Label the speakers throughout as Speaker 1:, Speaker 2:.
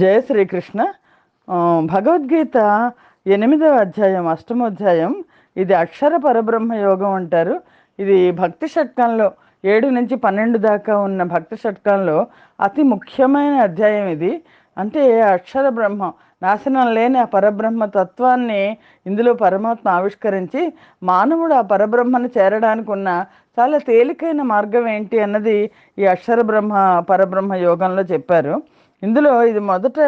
Speaker 1: జయ శ్రీకృష్ణ. భగవద్గీత ఎనిమిదవ అధ్యాయం అష్టమోధ్యాయం ఇది అక్షర పరబ్రహ్మ యోగం అంటారు. ఇది భక్తి షట్కంలో ఏడు నుంచి పన్నెండు దాకా ఉన్న భక్తి షట్కంలో అతి ముఖ్యమైన అధ్యాయం ఇది. అంటే అక్షర బ్రహ్మ నాశనం లేని ఆ పరబ్రహ్మ తత్వాన్ని ఇందులో పరమాత్మ ఆవిష్కరించి మానవుడు ఆ పరబ్రహ్మను చేరడానికి ఉన్న చాలా తేలికైన మార్గం ఏంటి అన్నది ఈ అక్షర బ్రహ్మ పరబ్రహ్మ యోగంలో చెప్పారు. ఇందులో ఇది మొదట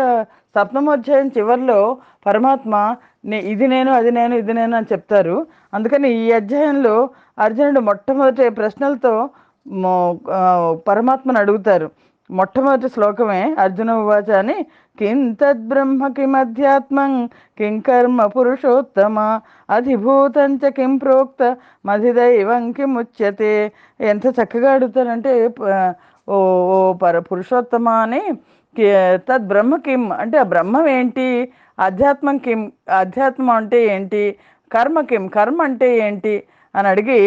Speaker 1: సప్తమోధ్యాయం చివరిలో పరమాత్మ నే- ఇది నేను అది నేను ఇది నేను అని చెప్తారు. అందుకని ఈ అధ్యాయంలో అర్జునుడు మొట్టమొదటి ప్రశ్నలతో పరమాత్మను అడుగుతారు. మొట్టమొదటి శ్లోకమే అర్జున ఉవాచ అని కిం తద్బ్రహ్మ కిమధ్యాత్మం కిం కర్మ పురుషోత్తమ అధిభూతంచ కిం ప్రోక్త మధిదైవం కిముచ్యతే ఎంత చక్కగా అడుగుతారంటే ఓ ఓ పర పురుషోత్తమ అని తద్ బ్రహ్మ కిమ్ అంటే ఆ బ్రహ్మం ఏంటి? అధ్యాత్మం కిం అధ్యాత్మం అంటే ఏంటి? కర్మ కిమ్ కర్మ అంటే ఏంటి? అని అడిగి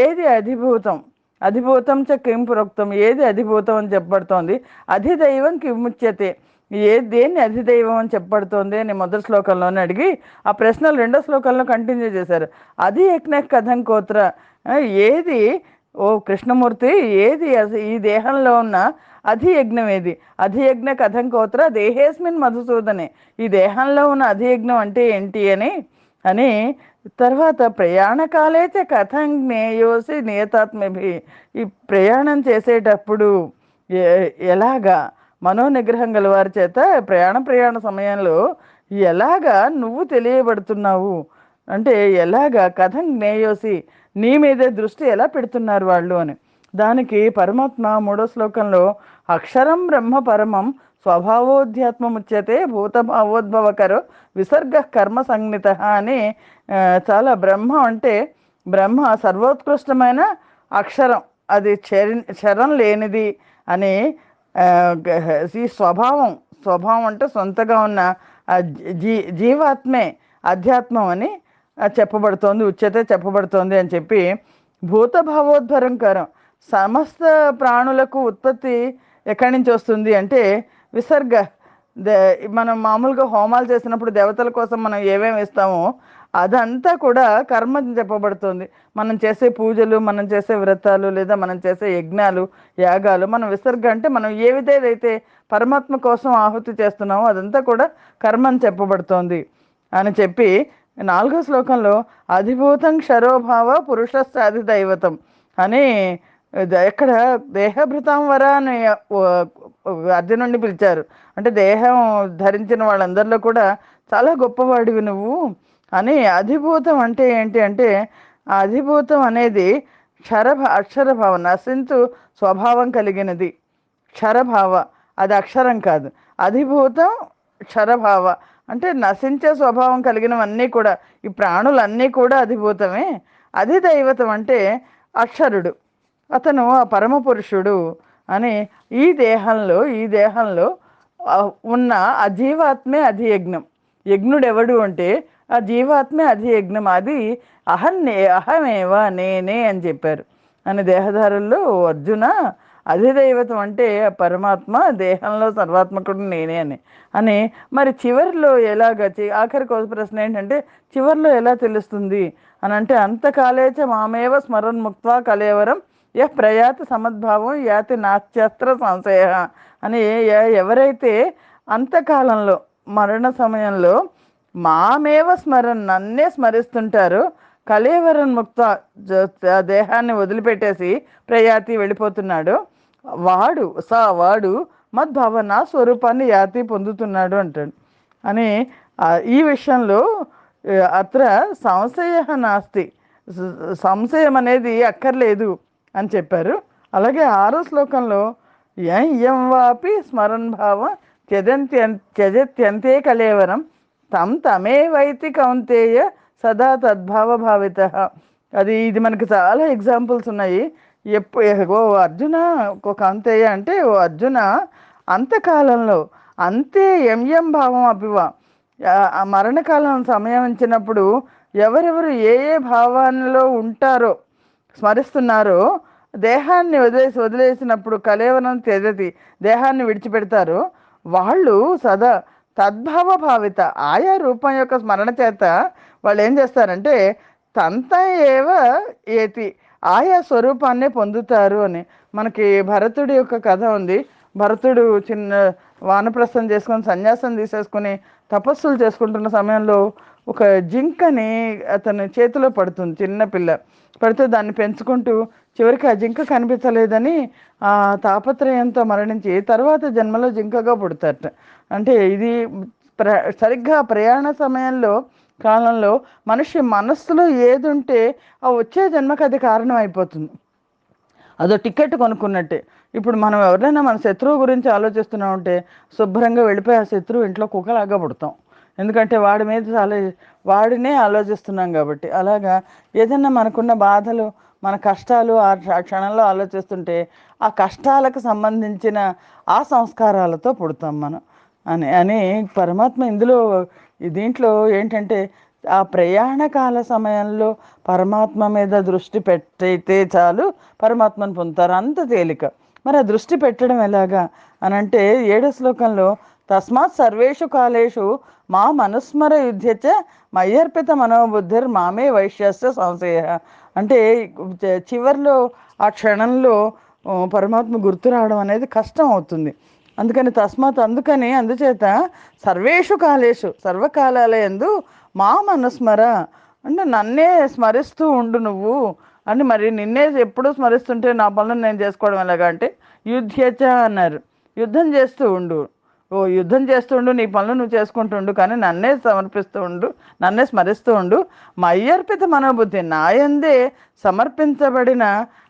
Speaker 1: ఏది అధిభూతం? అధిభూతం చ కిం ప్రోక్తం? ఏది అధిభూతం అని చెప్పబడుతోంది? అధిదైవం కిముచ్యతే ఏ దేన్ని అధిదైవం అని చెప్పబడుతోంది అని మొదటి శ్లోకంలోనే అడిగి ఆ ప్రశ్నలు రెండో శ్లోకంలో కంటిన్యూ చేశారు. అది యజ్ఞ కథం కోత్ర ఏది? ఓ కృష్ణమూర్తి ఏది? ఈ దేహంలో ఉన్న అధియజ్ఞం ఏది అధియజ్ఞ కథం కోత్ర దేహేస్మిన్ మధుసూదనే. ఈ దేహంలో ఉన్న అధియజ్ఞం అంటే ఏంటి అని? అని తర్వాత ప్రయాణకాలైతే కథం జ్ఞేయోసి నియతాత్మభి ఈ ప్రయాణం చేసేటప్పుడు ఎలాగా మనోనిగ్రహం గలవారి చేత ప్రయాణ ప్రయాణ సమయంలో ఎలాగా నువ్వు తెలియబడుతున్నావు? అంటే ఎలాగా కథం జ్ఞేయోసి నీ మీదే దృష్టి ఎలా పెడుతున్నారు వాళ్ళు అని. దానికి పరమాత్మ మూడో శ్లోకంలో అక్షరం బ్రహ్మ పరమం స్వభావోధ్యాత్మముచ్యతే భూతభావోద్భవకరో విసర్గ కర్మ సంజ్ఞిత అని చాలా బ్రహ్మ అంటే బ్రహ్మ సర్వోత్కృష్టమైన అక్షరం. అది చరి చరం లేనిది అని ఈ స్వభావం స్వభావం అంటే సొంతగా ఉన్న జీ జీవాత్మే అధ్యాత్మం అని చెప్పబడుతోంది ఉచ్యతే చెప్పబడుతోంది అని చెప్పి భూత భావోద్భరంకరం సమస్త ప్రాణులకు ఉత్పత్తి ఎక్కడి నుంచి వస్తుంది అంటే విసర్గ దే మనం మామూలుగా హోమాలు చేసినప్పుడు దేవతల కోసం మనం ఏమేమి ఇస్తామో అదంతా కూడా కర్మ చెప్పబడుతుంది. మనం చేసే పూజలు మనం చేసే వ్రతాలు లేదా మనం చేసే యజ్ఞాలు యాగాలు మనం విసర్గ అంటే మనం ఏ విధేదైతే పరమాత్మ కోసం ఆహుతి చేస్తున్నామో అదంతా కూడా కర్మ అని చెప్పబడుతోంది అని చెప్పి నాలుగో శ్లోకంలో అధిభూతం క్షరోభావ పురుషస్థాది దైవతం అని ఎక్కడ దేహభృతం వర అని అర్జునుడిని పిలిచారు. అంటే దేహం ధరించిన వాళ్ళందరిలో కూడా చాలా గొప్పవాడివి నువ్వు అని అధిభూతం అంటే ఏంటి అంటే ఆ అధిభూతం అనేది క్షరభ అక్షరభావం నశించు స్వభావం కలిగినది. క్షరభావ అది అక్షరం కాదు. అధిభూతం క్షరభావ అంటే నశించే స్వభావం కలిగినవన్నీ కూడా ఈ ప్రాణులన్నీ కూడా అధిభూతమే. అధిదైవతం అంటే అక్షరుడు. అతను ఆ పరమ పురుషుడు అని ఈ దేహంలో ఈ దేహంలో ఉన్న ఆ జీవాత్మే అధియజ్ఞం. యజ్ఞుడు ఎవడు అంటే ఆ జీవాత్మే అధియజ్ఞం. అది అహన్నే అహమేవా నేనే అని చెప్పారు. అని దేహధారుల్లో అర్జున అధిదైవతం అంటే ఆ పరమాత్మ దేహంలో సర్వాత్మకుడు నేనే అని. అని మరి చివరిలో ఎలాగ చి- ఆఖరికి ఒక ప్రశ్న ఏంటంటే చివరిలో ఎలా తెలుస్తుంది? అని అంటే అంతకాలేచ మామేవ స్మరణ్ ముక్త కలేవరం ఏ ప్రయాతి సమద్భావం యాతి నాత్యస్త్ర సంశయ అని ఎవరైతే అంతకాలంలో మరణ సమయంలో మామేవ స్మరణ నన్నే స్మరిస్తుంటారో కలేవరం ముక్త ఆ దేహాన్ని వదిలిపెట్టేసి ప్రయాతి వెళ్ళిపోతున్నాడు. వాడు సా వాడు మద్భావ స్వరూపాన్ని యాతి పొందుతున్నాడు అంటాడు. అని ఈ విషయంలో అత్ర సంశయ నాస్తి. సంశయం అనేది అక్కర్లేదు. అని చెప్పారు. అలాగే ఆరో శ్లోకంలో యం వాపి స్మరణ్ భావ త్యజంత్య త్యజత్యంతే కలేవరం తం తమే వైతి కౌంతేయ సదా తద్భావ భావిత అది ఇది మనకి చాలా ఎగ్జాంపుల్స్ ఉన్నాయి. ఎప్పు ఓ అర్జున ఒక కౌంతేయ అంటే ఓ అర్జున అంతకాలంలో అంతే ఎం ఎం భావం అభివ. మరణకాలం సమయం ఇచ్చినప్పుడు ఎవరెవరు ఏ ఏ భావాల్లో ఉంటారో స్మరిస్తున్నారో. దేహాన్ని వదిలేసి వదిలేసినప్పుడు కలేవరం తెదతి దేహాన్ని విడిచిపెడతారు. వాళ్ళు సదా తద్భావ భావిత ఆయా రూపం యొక్క స్మరణ చేత వాళ్ళు ఏం చేస్తారంటే తంత ఏవ ఏతి ఆయా స్వరూపాన్నే పొందుతారు అని. మనకి భరతుడి యొక్క కథ ఉంది. భరతుడు చిన్న వానప్రస్థం చేసుకొని సన్యాసం తీసేసుకొని తపస్సులు చేసుకుంటున్న సమయంలో ఒక జింకని అతని చేతిలో పడుతుంది చిన్న పిల్ల. పడితే దాన్ని పెంచుకుంటూ చివరికి ఆ జింక కనిపించలేదని ఆ తాపత్రయంతో మరణించి తర్వాత జన్మలో జింకగా పుడతారట. అంటే ఇది ప్ర సరిగ్గా ప్రయాణ సమయంలో కాలంలో మనిషి మనస్సులో ఏది ఉంటే ఆ వచ్చే జన్మకి అది కారణం అయిపోతుంది అదో టికెట్ కొనుక్కున్నట్టే. ఇప్పుడు మనం ఎవరైనా మన శత్రువు గురించి ఆలోచిస్తున్నామంటే శుభ్రంగా వెళ్ళిపోయి ఆ శత్రువు ఇంట్లో కుక్కలాగా పుడతాం. ఎందుకంటే వాడి మీద చాలా వాడినే ఆలోచిస్తున్నాం కాబట్టి. అలాగా ఏదైనా మనకున్న బాధలు మన కష్టాలు ఆ క్షణంలో ఆలోచిస్తుంటే ఆ కష్టాలకు సంబంధించిన ఆ సంస్కారాలతో పుడతాం మనం. అని అని పరమాత్మ ఇందులో దీంట్లో ఏంటంటే ఆ ప్రయాణ కాల సమయంలో పరమాత్మ మీద దృష్టి పెట్టయితే చాలు పరమాత్మను పొందుతారు. అంత తేలిక. మరి ఆ దృష్టి పెట్టడం ఎలాగా? అని అంటే ఏడో శ్లోకంలో తస్మాత్ సర్వేషు కాలేషు మా మనుస్మర యుద్ధ్యచ మయ్యర్పిత మనోబుద్ధిర్ మామే వైశ్యస్య సంశయ. అంటే చివరిలో ఆ క్షణంలో పరమాత్మ గుర్తు రావడం అనేది కష్టం అవుతుంది. అందుకని తస్మాత్ అందుకని అందుచేత సర్వేషు కాలేషు సర్వకాలాల యందు మా మనస్మర అంటే నన్నే స్మరిస్తూ ఉండు నువ్వు అని మరి నిన్నే ఎప్పుడూ స్మరిస్తుంటే నా పనులు నేను చేసుకోవడం ఎలాగా అంటే యుద్ధ్యచ అన్నారు. యుద్ధం చేస్తూ ఉండు. ఓ యుద్ధం చేస్తూ ఉండు నీ పనులు నువ్వు చేసుకుంటుండు కానీ నన్నే సమర్పిస్తూ ఉండు నన్నే స్మరిస్తూ ఉండు. మయ్యర్పిత మనోబుద్ధి నాయందే సమర్పించబడిన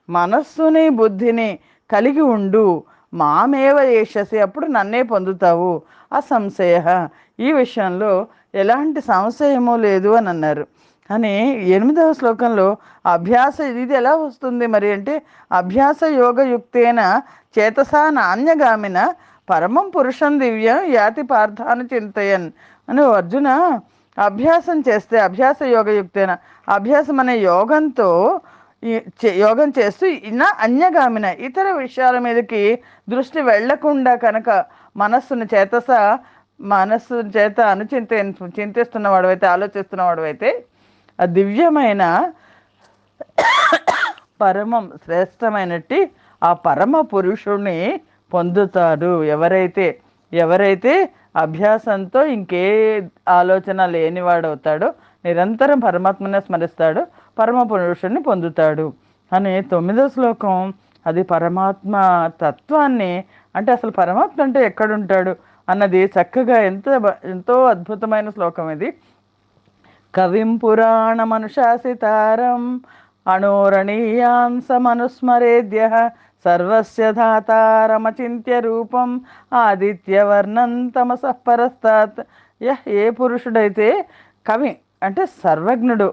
Speaker 1: మనస్సుని బుద్ధిని కలిగి ఉండు. మామేవ చేసేసి అప్పుడు నన్నే పొందుతావు. అసంశయ. ఈ విషయంలో ఎలాంటి సంశయము లేదు అని అన్నారు. అని ఎనిమిదవ శ్లోకంలో అభ్యాస ఇది ఎలా వస్తుంది మరి అంటే అభ్యాస యోగయుక్తేన చేతసా నాణ్యగామిన పరమం పురుషం దివ్యం యాతి పార్థాను చింతయన్ అని అర్జున అభ్యాసం చేస్తే అభ్యాస యోగయుక్తేన అభ్యాసం అనే యోగంతో యోగం చేస్తూ ఇన్న అన్యగామిన ఇతర విషయాల మీదకి దృష్టి వెళ్ళకుండా కనుక మనస్సును చేతస మనస్సు చేత అనుచింత చింతిస్తున్న వాడవైతే ఆలోచిస్తున్న వాడవైతే ఆ దివ్యమైన పరమం శ్రేష్టమైనట్టి ఆ పరమ పురుషుణ్ణి పొందుతాడు ఎవరైతే ఎవరైతే అభ్యాసంతో ఇంకే ఆలోచన లేనివాడవుతాడో నిరంతరం పరమాత్మనే స్మరిస్తాడు పరమ పురుషుణ్ణి పొందుతాడు. అని తొమ్మిదో శ్లోకం అది పరమాత్మ తత్వాన్ని అంటే అసలు పరమాత్మ అంటే ఎక్కడుంటాడు అన్నది చక్కగా ఎంత ఎంతో అద్భుతమైన శ్లోకం ఇది. కవిం పురాణమనుశాసితారం అణోరణీయాం సమనుస్మరేద్య సర్వస్య ధాతారమచింత్య రూపం ఆదిత్యవర్ణం తమస పరస్తాత్. యహ్ ఏ పురుషుడైతే కవి అంటే సర్వజ్ఞుడు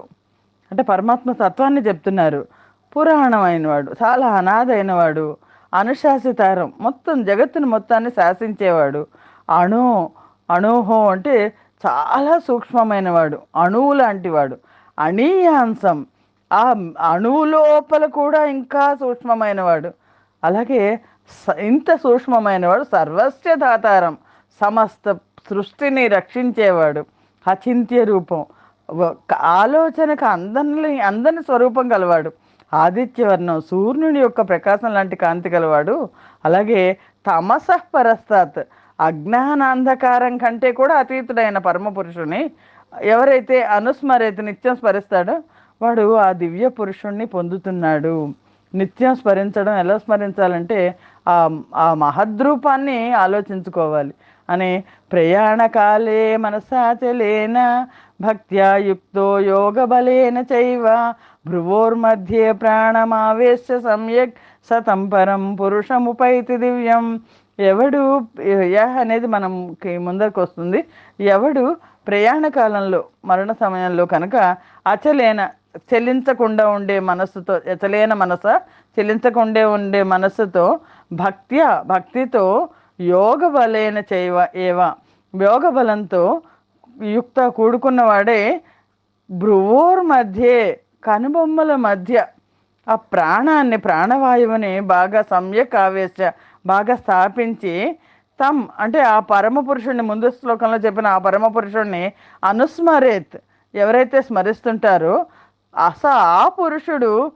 Speaker 1: అంటే పరమాత్మ తత్వాన్ని చెప్తున్నారు పురాణమైనవాడు చాలా అనాథైనవాడు అనుశాసితారం మొత్తం జగత్తుని మొత్తాన్ని శాసించేవాడు అణు అణుహో అంటే చాలా సూక్ష్మమైనవాడు అణువు లాంటివాడు అణీయాంశం ఆ అణువు లోపల కూడా ఇంకా సూక్ష్మమైనవాడు. అలాగే స- ఇంత సూక్ష్మమైనవాడు సర్వస్య దాతారం సమస్త సృష్టిని రక్షించేవాడు అచింత్య రూపం. ఆలోచనకు అందని అందని స్వరూపం గలవాడు. ఆదిత్యవర్ణం సూర్యుని యొక్క ప్రకాశం లాంటి కాంతి గలవాడు. అలాగే తమస పరస్తాత్ అజ్ఞానాంధకారం కంటే కూడా అతీతుడైన పరమ పురుషుని ఎవరైతే అనుస్మరైతే నిత్యం స్మరిస్తాడో వాడు ఆ దివ్య పురుషుణ్ణి పొందుతున్నాడు. నిత్యం స్మరించడం ఎలా స్మరించాలంటే ఆ ఆ మహద్రూపాన్ని ఆలోచించుకోవాలి. అని ప్రయాణకాలే మనసాచలేన భక్త్యా భక్త్యాయుక్తో యోగ బలేన చైవ భ్రువోర్మధ్యే ప్రాణమావేశ్య సమ్యక్ సతం పరం పురుషముపైతి దివ్యం. ఎవడు యహ అనేది మనం ముందరకు వస్తుంది ఎవడు ప్రయాణ కాలంలో మరణ సమయంలో కనుక అచలేన చెలించకుండా ఉండే మనస్సుతో అచలేన మనస చెలించకుండా ఉండే మనస్సుతో భక్త్య భక్తితో యోగ బలేన చేయవ ఏవ. యోగ బలంతో యుక్త కూడుకున్నవాడే భ్రువోర్ మధ్యే కనుబొమ్మల మధ్య ఆ ప్రాణాన్ని ప్రాణవాయువుని బాగా సమ్యక్ ఆవేశ బాగా స్థాపించి తమ్ అంటే ఆ పరమ పురుషుణ్ణి ముందు శ్లోకంలో చెప్పిన ఆ పరమ పురుషుణ్ణి అనుస్మరేత్. ఎవరైతే స్మరిస్తుంటారో అస ఆ పురుషుడు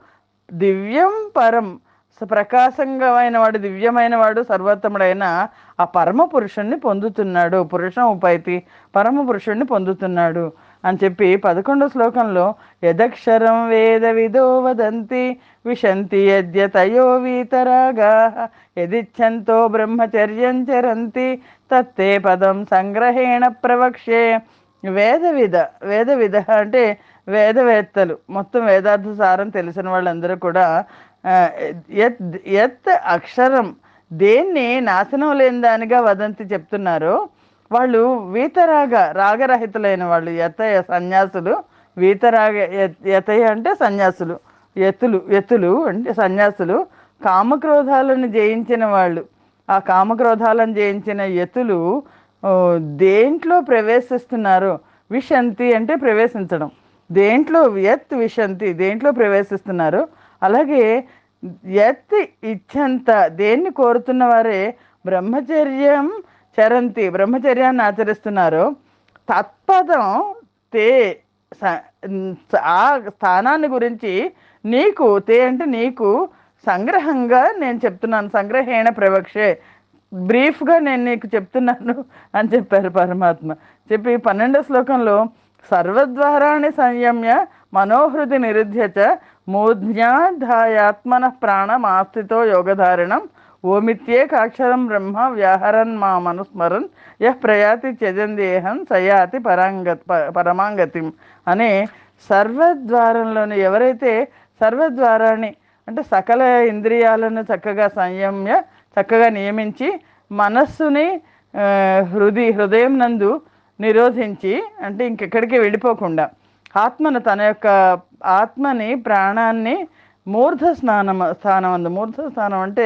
Speaker 1: దివ్యం పరం. స- ప్రకాశంగమైన వాడు దివ్యమైన వాడు సర్వోత్తముడైన ఆ పరమ పురుషుణ్ణి పొందుతున్నాడు. పురుషం ఉపైతి పరమ పురుషుణ్ణి పొందుతున్నాడు అని చెప్పి పదకొండో శ్లోకంలో యదక్షరం వేద విదో వదంతి విశంతి యద్యతయో వీతరాగా యదిచ్ఛంతో బ్రహ్మచర్యం చరంతి తత్తే పదం సంగ్రహేణ ప్రవక్ష్యే. వేదవిధ వేదవిధ అంటే వేదవేత్తలు. మొత్తం వేదార్థ సారం తెలిసిన వాళ్ళందరూ కూడా ఎత్ యత్ యత్ అక్షరం దేన్ని నాశనం లేని దానిగా వదంతి చెప్తున్నారో వాళ్ళు వీతరాగ రాగరహితులైన వాళ్ళు యతయ సన్యాసులు వీతరాగ యత్- యతయ అంటే సన్యాసులు ఎత్తులు ఎత్తులు అంటే సన్యాసులు కామక్రోధాలను జయించిన వాళ్ళు. ఆ కామక్రోధాలను జయించిన ఎత్తులు దేంట్లో ప్రవేశిస్తున్నారు? విశంతి అంటే ప్రవేశించడం. దేంట్లో యత్ విశంతి దేంట్లో ప్రవేశిస్తున్నారు? అలాగే యత్ ఇచ్చంత దేన్ని కోరుతున్న వారే బ్రహ్మచర్యం చరంతి బ్రహ్మచర్యాన్ని ఆచరిస్తున్నారు. తత్పదం తే ఆ స్థానాన్ని గురించి నీకు తే అంటే నీకు సంగ్రహంగా నేను చెప్తున్నాను సంగ్రహేణ ప్రవక్షే బ్రీఫ్గా నేను నీకు చెప్తున్నాను అని చెప్పారు పరమాత్మ. చెప్పి పన్నెండో శ్లోకంలో సర్వద్వారాన్ని సంయమ్య మనోహృది నిరుధ్య చ మూర్ధ్యాధ్యాత్మన ప్రాణమాస్తితో యోగధారణం. ఓమిత్యేకాక్షరం బ్రహ్మ వ్యాహరన్ మా మనుస్మరన్ యహ్ ప్రయాతి త్యజందేహం సయాతి పరాంగ ప- పరమాంగతిం. అనే సర్వద్వారంలోని ఎవరైతే సర్వద్వారాన్ని అంటే సకల ఇంద్రియాలను చక్కగా సంయమ్య చక్కగా నియమించి మనస్సుని హృది హృదయం నందు నిరోధించి అంటే ఇంకెక్కడికి వెళ్ళిపోకుండా ఆత్మను తన యొక్క ఆత్మని ప్రాణాన్ని మూర్ధ స్నానం స్థానం అందు. మూర్ధ స్థానం అంటే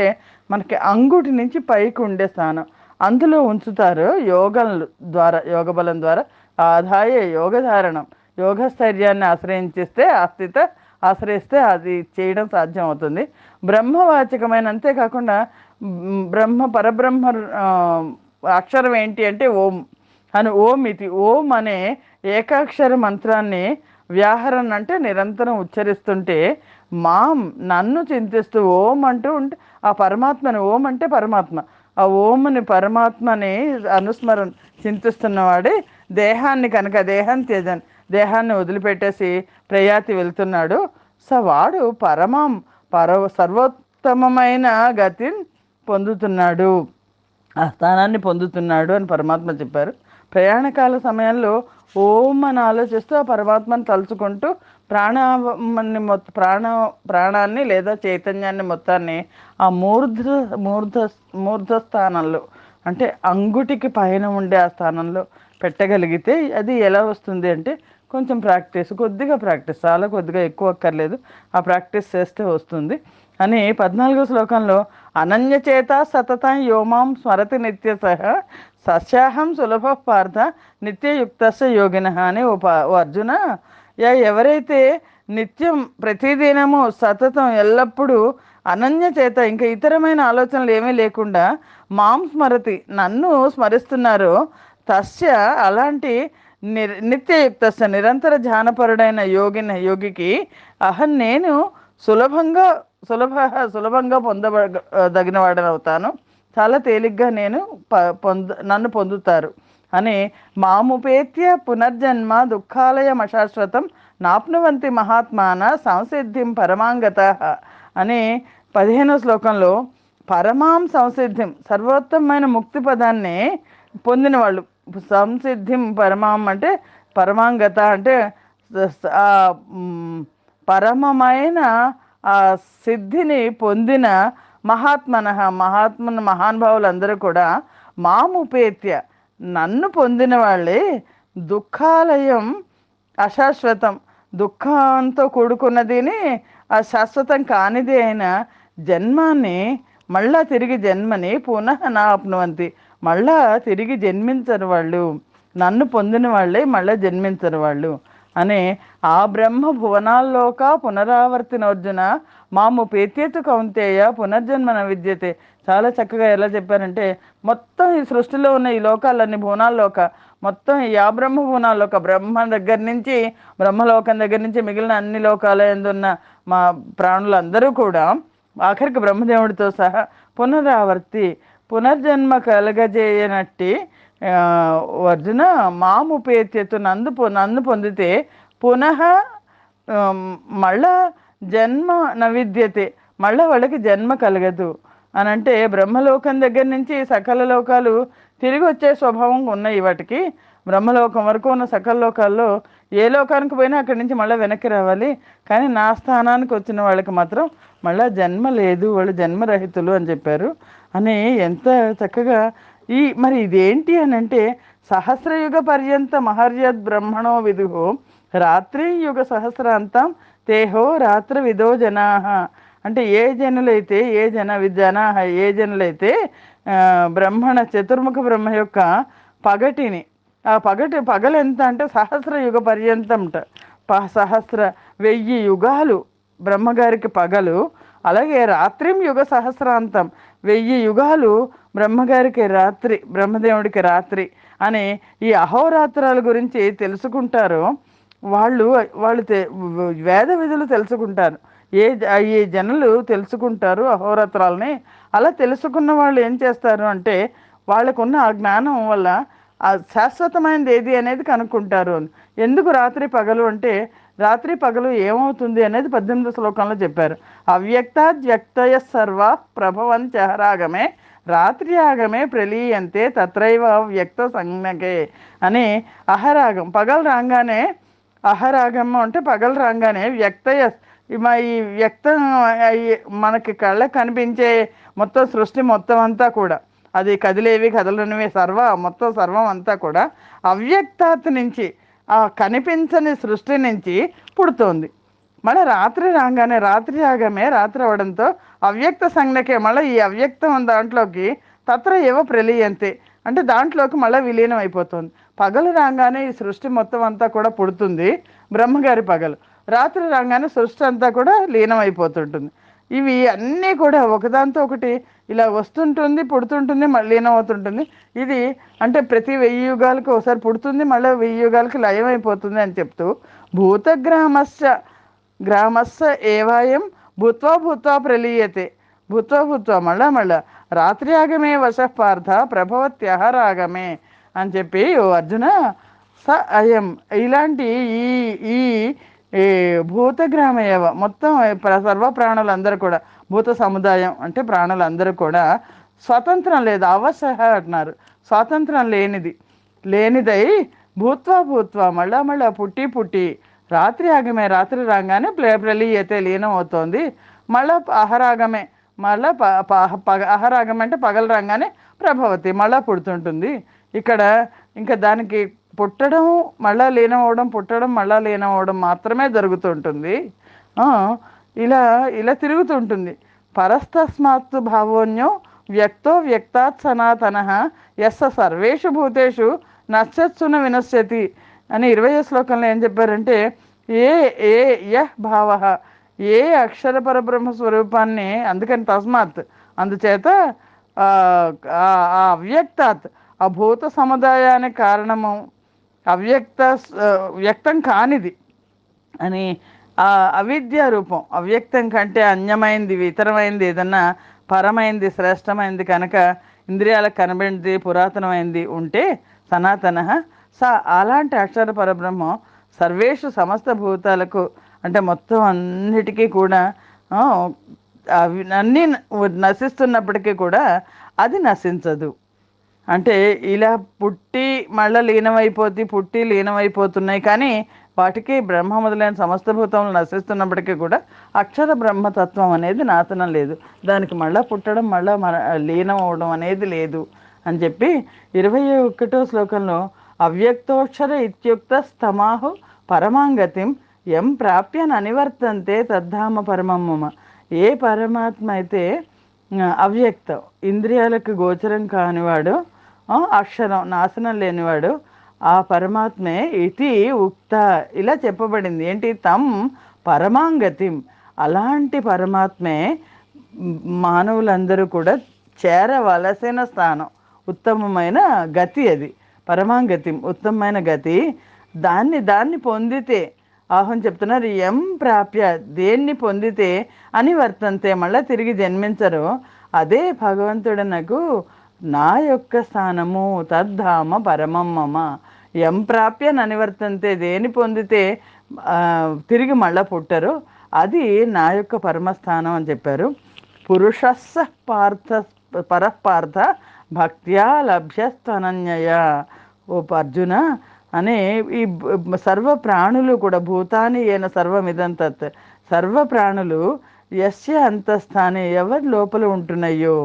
Speaker 1: మనకి అంగుటి నుంచి పైకి ఉండే స్థానం. అందులో ఉంచుతారు యోగం ద్వారా యోగ బలం ద్వారా. ఆదాయ యోగధారణం యోగస్థైర్యాన్ని ఆశ్రయించిస్తే ఆ ఆశ్రయిస్తే అది చేయడం సాధ్యం అవుతుంది బ్రహ్మవాచకమైన అంతేకాకుండా బ్రహ్మ పరబ్రహ్మ అక్షరం ఏంటి అంటే ఓం. అని ఓం ఇది. ఓం అనే ఏకాక్షర మంత్రాన్ని వ్యాహరణ అంటే నిరంతరం ఉచ్చరిస్తుంటే మాం నన్ను చింతిస్తూ ఓం అంటూ ఉంటే ఆ పరమాత్మని ఓం అంటే పరమాత్మ. ఆ ఓంని పరమాత్మని అనుస్మరణ చింతిస్తున్నవాడే దేహాన్ని కనుక దేహం త్యజన్ దేహాన్ని వదిలిపెట్టేసి ప్రయాతి వెళ్తున్నాడు సో వాడు పరమం పర సర్వోత్తమమైన గతిని పొందుతున్నాడు. ఆ స్థానాన్ని పొందుతున్నాడు అని పరమాత్మ చెప్పారు. ప్రయాణకాల సమయంలో ఓం అని ఆలోచిస్తూ ఆ పరమాత్మను తలుచుకుంటూ ప్రాణాన్ని మొత్త ప్రాణ ప్రాణాన్ని లేదా చైతన్యాన్ని మొత్తాన్ని ఆ మూర్ధ మూర్ధ మూర్ధ స్థానంలో అంటే అంగుటికి పైన ఉండే ఆ స్థానంలో పెట్టగలిగితే అది ఎలా వస్తుంది అంటే కొంచెం ప్రాక్టీస్ కొద్దిగా ప్రాక్టీస్ చాలా కొద్దిగా ఎక్కువ అక్కర్లేదు ఆ ప్రాక్టీస్ చేస్తే వస్తుంది. అని పద్నాలుగో శ్లోకంలో అనన్యచేత సతతం యోమాం స్మరతి నిత్య సహ సస్యాహం సులభ పార్థ నిత్యయుక్త యోగిన అని ఓ అర్జున యా ఎవరైతే నిత్యం ప్రతిదినము సతతం ఎల్లప్పుడూ అనన్య చేత ఇంకా ఇతరమైన ఆలోచనలు ఏమీ లేకుండా మాం స్మరతి నన్ను స్మరిస్తున్నారో తస్య అలాంటి నిర్ నిత్యయుక్త నిరంతర ధ్యానపరుడైన యోగిన యోగికి అహం నేను సులభంగా సులభ సులభంగా పొందదగినవాడనవుతాను అవుతాను చాలా తేలిగ్గా నేను ప పొంద నన్ను పొందుతారు. అని మాముపేత్య పునర్జన్మ దుఃఖాలయం అశాశ్వతం నాప్నువంతి మహాత్మాన సంసిద్ధిం పరమాంగత అని పదిహేనో శ్లోకంలో పరమాం సంసిద్ధిం సర్వోత్తమైన ముక్తి పదాన్ని పొందిన వాళ్ళు సంసిద్ధిం పరమాం అంటే పరమాంగత అంటే పరమమైన ఆ సిద్ధిని పొందిన మహాత్మన మహాత్మన మహానుభావులందరూ కూడా మాముపేత్య నన్ను పొందిన వాళ్ళే దుఃఖాలయం అశాశ్వతం. దుఃఖంతో కూడుకున్నదిని ఆ శాశ్వతం కానిది అయిన జన్మాన్ని మళ్ళా తిరిగి జన్మని పునః నాప్నవంతి మళ్ళా తిరిగి జన్మించరు వాళ్ళు. నన్ను పొందిన వాళ్ళే మళ్ళీ జన్మించరు వాళ్ళు. అనే ఆ బ్రహ్మ భువనాల్లోక పునరావర్తిన అర్జున మాము పేత్యేతు కౌంతేయ పునర్జన్మన విద్యతే. చాలా చక్కగా ఎలా చెప్పారంటే మొత్తం ఈ సృష్టిలో ఉన్న ఈ లోకాలన్నీ భువనాల్లోక మొత్తం ఈ యాబ్రహ్మ బ్రహ్మ భువనాల్లోక బ్రహ్మ దగ్గర నుంచి బ్రహ్మలోకం దగ్గర నుంచి మిగిలిన అన్ని లోకాల ఎందున్న మా ప్రాణులందరూ కూడా ఆఖరికి బ్రహ్మదేవుడితో సహా పునరావర్తి పునర్జన్మ కలగజేయనట్టి అర్జున మాము పేత్యతు నందు నందు పొందితే పునః మళ్ళా జన్మ నవిద్యతే. మళ్ళీ వాళ్ళకి జన్మ కలగదు. అని అంటే బ్రహ్మలోకం దగ్గర నుంచి సకల లోకాలు తిరిగి వచ్చే స్వభావం ఉన్నాయి వాటికి. బ్రహ్మలోకం వరకు ఉన్న సకల లోకాల్లో ఏ లోకానికి పోయినా అక్కడి నుంచి మళ్ళీ వెనక్కి రావాలి. కానీ నా స్థానానికి వచ్చిన వాళ్ళకి మాత్రం మళ్ళీ జన్మ లేదు వాళ్ళు జన్మరహితులు అని చెప్పారు. అని ఎంత చక్కగా ఈ మరి ఇదేంటి అని అంటే సహస్రయుగ పర్యంత మహర్యద్ బ్రహ్మణో విదుహో రాత్రి యుగ సహస్రాంతం తేహో రాత్రి విధో జనా. అంటే ఏ జనులైతే ఏ జన జనా ఏ జనులైతే బ్రహ్మణ చతుర్ముఖ బ్రహ్మ యొక్క పగటిని ఆ పగటి పగలు ఎంత అంటే సహస్ర యుగ పర్యంతంట. ప సహస్ర వెయ్యి యుగాలు బ్రహ్మగారికి పగలు అలాగే రాత్రిం యుగ సహస్రాంతం. వెయ్యి యుగాలు బ్రహ్మగారికి రాత్రి బ్రహ్మదేవుడికి రాత్రి అని ఈ అహోరాత్రాల గురించి తెలుసుకుంటారు వాళ్ళు వాళ్ళు వేద విధులు తెలుసుకుంటారు. ఏ జ- జనులు తెలుసుకుంటారు అహోరాత్రాలని. అలా తెలుసుకున్న వాళ్ళు ఏం చేస్తారు అంటే వాళ్ళకున్న ఆ జ్ఞానం వల్ల ఆ శాశ్వతమైనది ఏది అనేది కనుక్కుంటారు. అని. ఎందుకు రాత్రి పగలు అంటే రాత్రి పగలు ఏమవుతుంది అనేది పద్దెనిమిది శ్లోకంలో చెప్పారు. అవ్యక్తాద్వ్యక్తయ సర్వ ప్రభవంత్యహరాగమే రాత్రి ఆగమే ప్రలీయంతే తత్రైవ వ్యక్త సంజ్ఞకే అని అహరాగం. పగలు రాగానే అహరాగం అంటే పగలు రాగానే వ్యక్త ఈ వ్యక్తం అయ్యి మనకి కళ్ళకు కనిపించే మొత్తం సృష్టి మొత్తం అంతా కూడా. అది కదిలేవి కదలనివి సర్వ మొత్తం సర్వం అంతా కూడా అవ్యక్తాత్ నుంచి ఆ కనిపించని సృష్టి నుంచి పుడుతోంది. మళ్ళీ రాత్రి రాగానే రాత్రి ఆగమే రాత్రి అవడంతో అవ్యక్త సంజ్ఞకే మళ్ళీ ఈ అవ్యక్తం దాంట్లోకి తత్ర ఏవో ప్రలీయంతే. అంటే దాంట్లోకి మళ్ళీ విలీనం అయిపోతుంది. పగలు రాగానే ఈ సృష్టి మొత్తం అంతా కూడా పుడుతుంది బ్రహ్మగారి పగలు. రాత్రి రాగానే సృష్టి అంతా కూడా లీనమైపోతుంటుంది. ఇవి అన్నీ కూడా ఒకదాంతో ఒకటి ఇలా వస్తుంటుంది పుడుతుంటుంది మళ్ళీ లీనం అవుతుంటుంది ఇది అంటే ప్రతి వెయ్యి యుగాలకు ఒకసారి పుడుతుంది మళ్ళీ వెయ్యి యుగాలకు లయం అయిపోతుంది అని చెప్తూ భూతగ్రామస్య గ్రామస్య ఏవాయం భూత్వా భూత్వా ప్రలీయతే. భూత్వా భూత్వా మళ్ళా మళ్ళా రాత్రి ఆగమే వశ పార్థ ప్రభవత్యహరాగమే అని చెప్పి ఓ అర్జున స అయం ఇలాంటి ఈ ఈ ఈ భూతగ్రామయవ మొత్తం ప్ర- సర్వ ప్రాణులందరూ కూడా భూత సముదాయం అంటే ప్రాణులందరూ కూడా స్వతంత్రం లేదు అవసహ అంటున్నారు. స్వాతంత్రం లేనిది లేనిదై భూత్వా భూత్వా మళ్ళా మళ్ళా పుట్టి పుట్టి రాత్రి ఆగమే రాత్రి రాగానే ప్ర ప్రలీయతే లీనం అవుతోంది మళ్ళా అహరాగమే మళ్ళా ప ప- అహరాగం అంటే పగలు రాగానే ప్రభావతి మళ్ళా పుడుతుంటుంది. ఇక్కడ ఇంకా దానికి పుట్టడం మళ్ళా లీనం పుట్టడం మళ్ళా లీనం మాత్రమే జరుగుతుంటుంది. ఇలా ఇలా తిరుగుతుంటుంది. పరస్తస్మాత్తు భావోన్యో వ్యక్తో వ్యక్తాత్ సనాతన ఎస్స సర్వేషు భూతేషు నశ్చత్సున వినశ్యతి అని ఇరవై శ్లోకంలో ఏం చెప్పారంటే ఏ ఏ యహ్ భావ ఏ అక్షర పరబ్రహ్మ స్వరూపాన్ని అందుకని తస్మాత్ అందుచేత ఆ అవ్యక్తాత్ ఆ భూత సముదాయానికి కారణము అవ్యక్త వ్యక్తం కానిది అని ఆ అవిద్య రూపం అవ్యక్తం కంటే అన్యమైంది ఇతరమైంది ఏదన్నా పరమైంది శ్రేష్టమైంది కనుక ఇంద్రియాలకు కనబడింది పురాతనమైంది ఉంటే సనాతన. స అలాంటి అక్షర పరబ్రహ్మం సర్వేషు సమస్త భూతాలకు అంటే మొత్తం అన్నిటికీ కూడా అవి అన్నీ నశిస్తున్నప్పటికీ కూడా అది నశించదు. అంటే ఇలా పుట్టి మళ్ళీ లీనమైపోతే పుట్టి లీనమైపోతున్నాయి. కానీ వాటికి బ్రహ్మ మొదలైన సమస్త భూతములు నశిస్తున్నప్పటికీ కూడా అక్షర బ్రహ్మతత్వం అనేది నాతనం లేదు. దానికి మళ్ళా పుట్టడం మళ్ళీ మన లీనం అవడం అనేది లేదు అని చెప్పి ఇరవై ఒకటో శ్లోకంలో అవ్యక్తోక్షర ఇత్యుక్త స్తమాహు పరమాంగతిం ఎం ప్రాప్య అనివర్తంతే తద్ధామ పరమమ్మ. ఏ పరమాత్మ అయితే అవ్యక్తం ఇంద్రియాలకు గోచరం కానివాడు అక్షరం నాశనం లేనివాడు ఆ పరమాత్మే ఇతి ఉక్త. ఇలా చెప్పబడింది. ఏంటి? తం పరమాంగతిం. అలాంటి పరమాత్మే మానవులందరూ కూడా చేరవలసిన స్థానం ఉత్తమమైన గతి అది. పరమాంగతి ఉత్తమమైన గతి. దాన్ని దాన్ని పొందితే ఆహం చెప్తున్నారు ఎం ప్రాప్య? దేన్ని పొందితే? అని వర్తంతే. మళ్ళీ తిరిగి జన్మించరు. అదే భగవంతుడు నాకు నా యొక్క స్థానము తద్ధామ పరమం మమ ఎం ప్రాప్య ననివర్తంతే దేని పొందితే తిరిగి మళ్ళా పుట్టరు. అది నా యొక్క పరమస్థానం అని చెప్పారు. పురుషస్స పార్థ పరపార్థ భక్త్యా లభ్యస్తనన్యయ ఓ అర్జున అనే ఈ సర్వ ప్రాణులు కూడా భూతాని ఏన సర్వమిదం తత్. సర్వ ప్రాణులు యస్య అంతస్థానే ఎవరి లోపల ఉంటున్నాయో?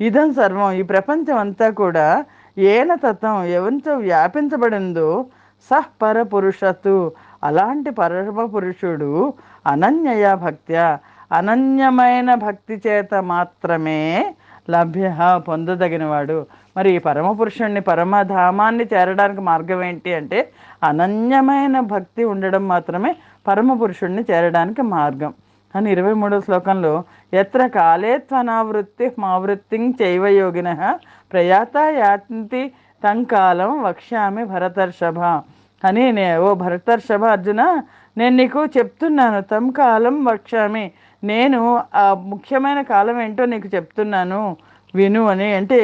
Speaker 1: ఇదం సర్వం. ఈ ప్రపంచం అంతా కూడా ఏన తత్వం ఎవరితో వ్యాపించబడిందో సహ్ పరపురుషతు అలాంటి పరమ పురుషుడు అనన్యయ భక్త్య. అనన్యమైన భక్తి చేత మాత్రమే లభ్య పొందదగినవాడు. మరి ఈ పరమ పురుషుణ్ణి పరమధామాన్ని చేరడానికి మార్గం ఏంటి అంటే అనన్యమైన భక్తి ఉండడం మాత్రమే పరమ పురుషుణ్ణి చేరడానికి మార్గం. అని ఇరవై మూడో శ్లోకంలో ఎత్ర కాలే త్వనావృత్తి మావృత్తిం చైవ యోగిన ప్రయాత యాతి తంకాలం వక్ష్యామి భరతర్షభ. అని నే ఓ భరతర్షభ అర్జున నేను నీకు చెప్తున్నాను తం కాలం వక్ష్యామి నేను ఆ ముఖ్యమైన కాలం ఏంటో నీకు చెప్తున్నాను విను అని. అంటే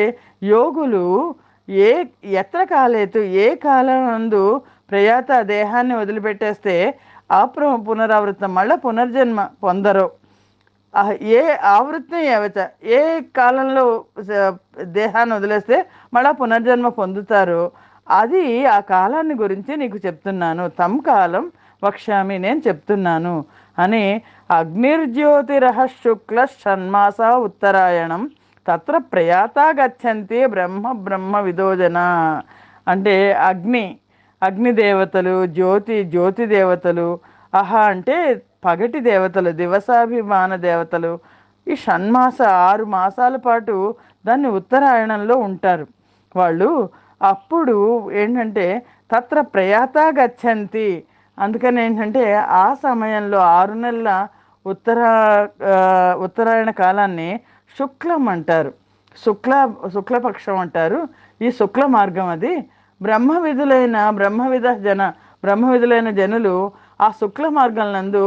Speaker 1: యోగులు ఏ ఎత్ర కాలేదు ఏ కాలం నందు ప్రయాత దేహాన్ని వదిలిపెట్టేస్తే ఆ ప్ర- పునరావృతం మళ్ళీ పునర్జన్మ పొందరు. ఏ ఆవృత్తి ఏవచ ఏ కాలంలో దేహాన్ని వదిలేస్తే మళ్ళా పునర్జన్మ పొందుతారు అది ఆ కాలాన్ని గురించి నీకు చెప్తున్నాను. తమ్ కాలం వక్ష్యామి నేను చెప్తున్నాను అని అగ్నిర్జ్యోతిరహ శుక్ల షణ్మాస ఉత్తరాయణం తత్ర ప్రయాత గచ్చంతి బ్రహ్మ బ్రహ్మ విదోజన. అంటే అగ్ని అగ్నిదేవతలు జ్యోతి జ్యోతి దేవతలు అహ అంటే పగటి దేవతలు దివసాభిమాన దేవతలు. ఈ షణ్మాస ఆరు మాసాల పాటు దాన్ని ఉత్తరాయణంలో ఉంటారు. వాళ్ళు అప్పుడు ఏంటంటే తత్ర ప్రయాత గచ్చంతి. అందుకని ఏంటంటే ఆ సమయంలో ఆరు నెలల ఉత్తర ఉత్తరాయణ కాలాన్ని శుక్లం అంటారు. శుక్ల శుక్లపక్షం అంటారు. ఈ శుక్ల మార్గం అది. బ్రహ్మ విధులైన బ్రహ్మవిధ జన బ్రహ్మ విధులైన జనులు ఆ శుక్ల మార్గం నందు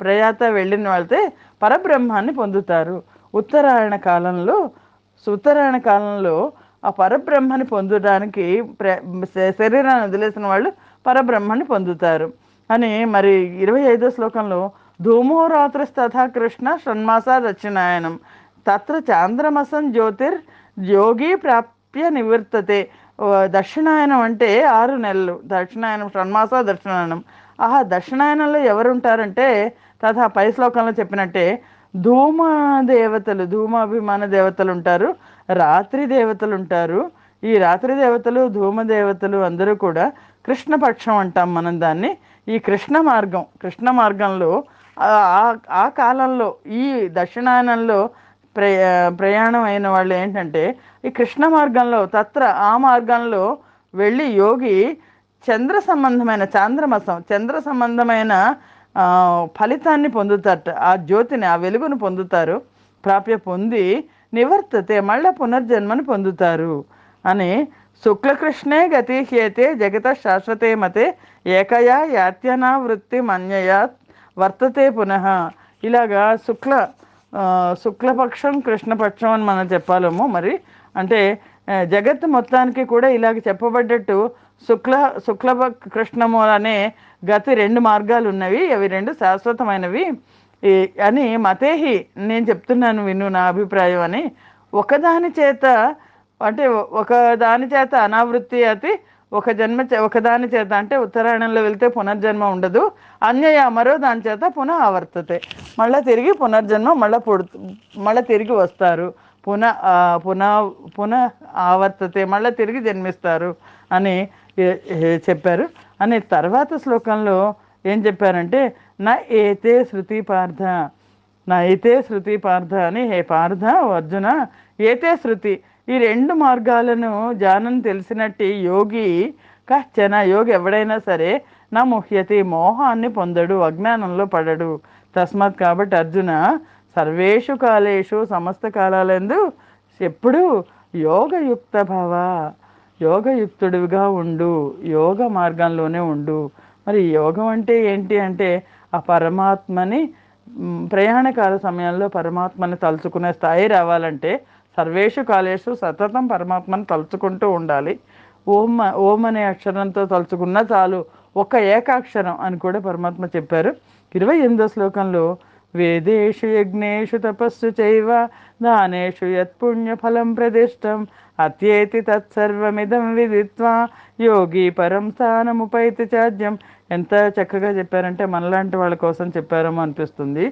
Speaker 1: ప్రయాత వెళ్ళిన వెళ్తే పరబ్రహ్మాన్ని పొందుతారు. ఉత్తరాయణ కాలంలో ఉత్తరాయణ కాలంలో ఆ పరబ్రహ్మని పొందడానికి ప్ర శరీరాన్ని వదిలేసిన వాళ్ళు పరబ్రహ్మని పొందుతారు. అని మరి ఇరవై ఐదో శ్లోకంలో ధూమో రాత్రిస్తథా కృష్ణ షణ్మాస దక్షిణాయనం తత్ర చాంద్రమసం జ్యోతిర్ యోగి ప్రాప్య నివర్తతే దక్షిణాయనం అంటే ఆరు నెలలు. దక్షిణాయనం షణ్మాస దక్షిణాయనం. ఆహా దక్షిణాయనంలో ఎవరుంటారంటే తథా పై శ్లోకంలో చెప్పినట్టే ధూమ దేవతలు ధూమాభిమాన దేవతలు ఉంటారు రాత్రి దేవతలు ఉంటారు ఈ రాత్రి దేవతలు ధూమ దేవతలు అందరూ కూడా కృష్ణపక్షం అంటాం మనం దాన్ని. ఈ కృష్ణ మార్గం కృష్ణ మార్గంలో ఆ- ఆ- కాలంలో ఈ దక్షిణాయనంలో ప్రయాణం అయిన వాళ్ళు ఏంటంటే ఈ కృష్ణ మార్గంలో తత్ర ఆ మార్గంలో వెళ్ళి యోగి చంద్ర సంబంధమైన చాంద్రమసం చంద్ర సంబంధమైన ఫలితాన్ని పొందుతారట. ఆ జ్యోతిని ఆ వెలుగును పొందుతారు. ప్రాప్య పొంది నివర్తతే మళ్ళా పునర్జన్మను పొందుతారు అని శుక్లకృష్ణే గతిహ్యేతే జగత శాశ్వతే మతే ఏకయా యాత్యనా వృత్తి మన్యయా వర్తతే పునః. ఇలాగా శుక్ల శుక్లపక్షం కృష్ణపక్షం అని మనం చెప్పాలేమో మరి. అంటే జగత్ జగత్తు మొత్తానికి కూడా ఇలాగ చెప్పబడ్డట్టు శుక్ల శుక్ల కృష్ణము అనే గతి రెండు మార్గాలు ఉన్నవి అవి రెండు శాశ్వతమైనవి. అని మతేహి నేను చెప్తున్నాను విను నా అభిప్రాయం అని. ఒకదాని చేత అంటే ఒక దాని చేత అనావృత్తి అతి ఒక జన్మ చే- ఒకదాని చేత అంటే ఉత్తరాయణంలో వెళ్తే పునర్జన్మ ఉండదు. అన్యయ మరో దాని చేత పునః ఆవర్తతే. మళ్ళీ తిరిగి పునర్జన్మ మళ్ళీ పుడుతు మళ్ళీ తిరిగి వస్తారు. పునః పున పునః పునః ఆవర్తతే మళ్ళీ తిరిగి జన్మిస్తారు అని చెప్పారు. అని తర్వాత శ్లోకంలో ఏం చెప్పారంటే నా ఏతే శృతి పార్థ నా ఏతే శృతి పార్థ అని హే పార్థ అర్జున ఏతే శృతి ఈ రెండు మార్గాలను జానని తెలిసినట్టు యోగి కశ్చన యోగి ఎవడైనా సరే నా ముహ్యతి మోహాన్ని పొందడు అజ్ఞానంలో పడడు. తస్మాత్ కాబట్టి అర్జున సర్వేషు కాలేషు సమస్త కాలాలందు ఎప్పుడు యోగయుక్త భవ. యోగయుక్తుడివిగా ఉండు యోగ మార్గంలోనే ఉండు. మరి యోగం అంటే ఏంటి అంటే ఆ పరమాత్మని ప్రయాణకాల సమయంలో పరమాత్మని తలుచుకునే స్థాయి రావాలంటే సర్వేషు కాలేషు సతతం పరమాత్మను తలుచుకుంటూ ఉండాలి. ఓం ఓం అనే అక్షరంతో తలుచుకున్నా చాలు ఒక ఏకాక్షరం అని కూడా పరమాత్మ చెప్పారు. ఇరవై ఎనిమిదో శ్లోకంలో వేదేషు యజ్ఞేషు తపస్సు చైవ దానేషు యత్పుణ్యఫలం ప్రదిష్టం అత్యేతి తత్సర్వమిదం విదిత్వా యోగి పరం స్థానముపైతి చాద్యం ఎంత చక్కగా చెప్పారంటే మనలాంటి వాళ్ళ కోసం చెప్పారేమో అనిపిస్తుంది.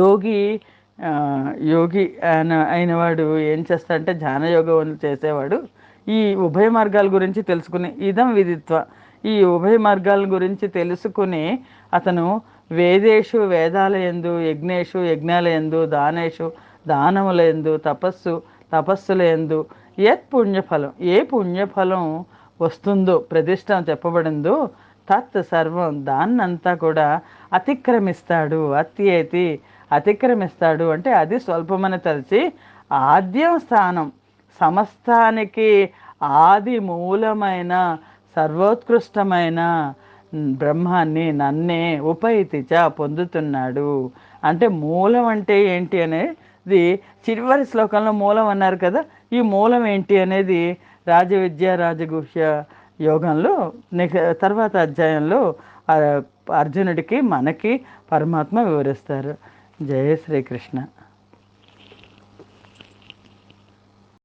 Speaker 1: యోగి యోగి ఆయన అయినవాడు ఏం చేస్తాడంటే ధ్యాన యోగం చేసేవాడు. ఈ ఉభయ మార్గాల గురించి తెలుసుకుని ఇదం విదిత్వ. ఈ ఉభయ మార్గాల గురించి తెలుసుకుని అతను వేదేషు వేదాలయందు యజ్ఞేషు యజ్ఞాలయందు దానేషు దానములయందు తపస్సు తపస్సులయందు యత్ పుణ్యఫలం ఏ పుణ్యఫలం వస్తుందో ప్రతిష్ట చెప్పబడిందో తత్ సర్వం దాన్నంతా కూడా అతిక్రమిస్తాడు. అత్యేతి అతిక్రమిస్తాడు అంటే అది స్వల్పమని తలిచి ఆద్యం స్థానం. సమస్తానికి ఆది మూలమైన సర్వోత్కృష్టమైన బ్రహ్మాన్ని నన్నే ఉపైతిచ పొందుతున్నాడు. అంటే మూలం అంటే ఏంటి అనేది చివరి శ్లోకంలో మూలం అన్నారు కదా ఈ మూలం ఏంటి అనేది రాజవిద్య రాజగుహ్య యోగంలో తర్వాత అధ్యాయంలో అర్జునుడికి మనకి పరమాత్మ వివరిస్తారు. జయ శ్రీకృష్ణ